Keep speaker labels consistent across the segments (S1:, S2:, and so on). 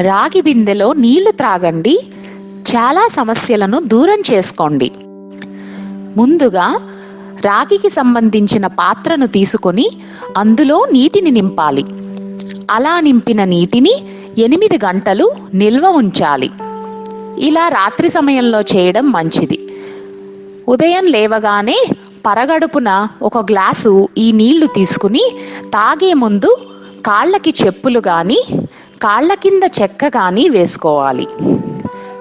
S1: రాగి బిందెలో నీళ్ళు త్రాగండి చాలా సమస్యలను దూరం చేసుకోండి. ముందుగా రాగికి సంబంధించిన పాత్రను తీసుకొని అందులో నీటిని నింపాలి. అలా నింపిన నీటిని ఎనిమిది గంటలు నిల్వ ఉంచాలి. ఇలా రాత్రి సమయంలో చేయడం మంచిది. ఉదయం లేవగానే పరగడుపున ఒక గ్లాసు ఈ నీళ్ళు తీసుకుని తాగే ముందు కాళ్ళకి చెప్పులు కానీ కాళ్ళ కింద చెక్క కానీ వేసుకోవాలి.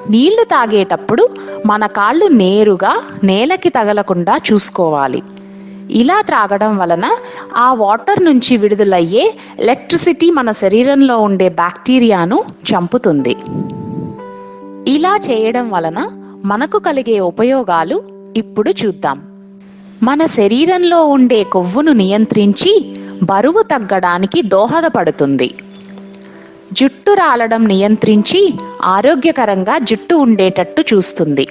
S1: నీళ్ళు తాగేటప్పుడు మన కాళ్ళు నేరుగా నేలకి తగలకుండా చూసుకోవాలి. ఇలా త్రాగడం వలన ఆ వాటర్ నుంచి విడుదలయ్యే ఎలక్ట్రిసిటీ మన శరీరంలో ఉండే బ్యాక్టీరియాను చంపుతుంది. ఇలా చేయడం వలన మనకు కలిగే ఉపయోగాలు ఇప్పుడు చూద్దాం. మన శరీరంలో ఉండే కొవ్వును నియంత్రించి బరువు తగ్గడానికి దోహదపడుతుంది. జుట్టు రాలడం నియంత్రించి ఆరోగ్యకరంగా జుట్టు ఉండేటట్టు చూస్తుంది.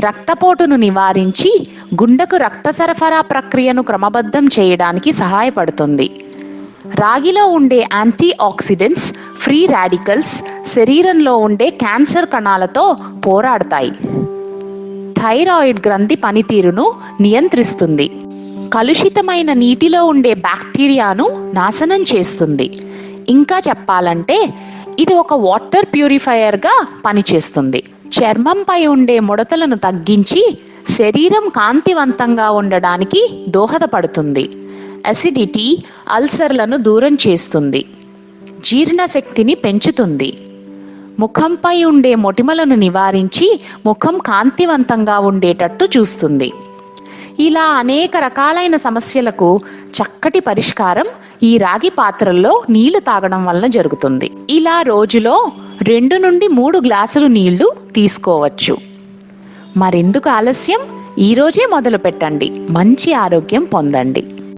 S1: రక్తపోటును నివారించి గుండెకు రక్త సరఫరా ప్రక్రియను క్రమబద్ధం చేయడానికి సహాయపడుతుంది. రాగిలో ఉండే యాంటీ ఆక్సిడెంట్స్ ఫ్రీ రాడికల్స్ శరీరంలో ఉండే క్యాన్సర్ కణాలతో పోరాడతాయి. థైరాయిడ్ గ్రంథి పనితీరును నియంత్రిస్తుంది. కలుషితమైన నీటిలో ఉండే బ్యాక్టీరియాను నాశనం చేస్తుంది. ఇంకా చెప్పాలంటే ఇది ఒక వాటర్ ప్యూరిఫైయర్గా పనిచేస్తుంది. చర్మంపై ఉండే ముడతలను తగ్గించి శరీరం కాంతివంతంగా ఉండడానికి దోహదపడుతుంది. అసిడిటీ అల్సర్లను దూరం చేస్తుంది. జీర్ణశక్తిని పెంచుతుంది. ముఖంపై ఉండే మొటిమలను నివారించి ముఖం కాంతివంతంగా ఉండేటట్టు చూస్తుంది. ఇలా అనేక రకాలైన సమస్యలకు చక్కటి పరిష్కారం ఈ రాగి పాత్రల్లో నీళ్ళు తాగడం వలన జరుగుతుంది. ఇలా రోజులో రెండు నుండి మూడు గ్లాసులు నీళ్ళు తీసుకోవచ్చు. మరెందుకు ఆలస్యం? ఈరోజే మొదలు పెట్టండి మంచి ఆరోగ్యం పొందండి.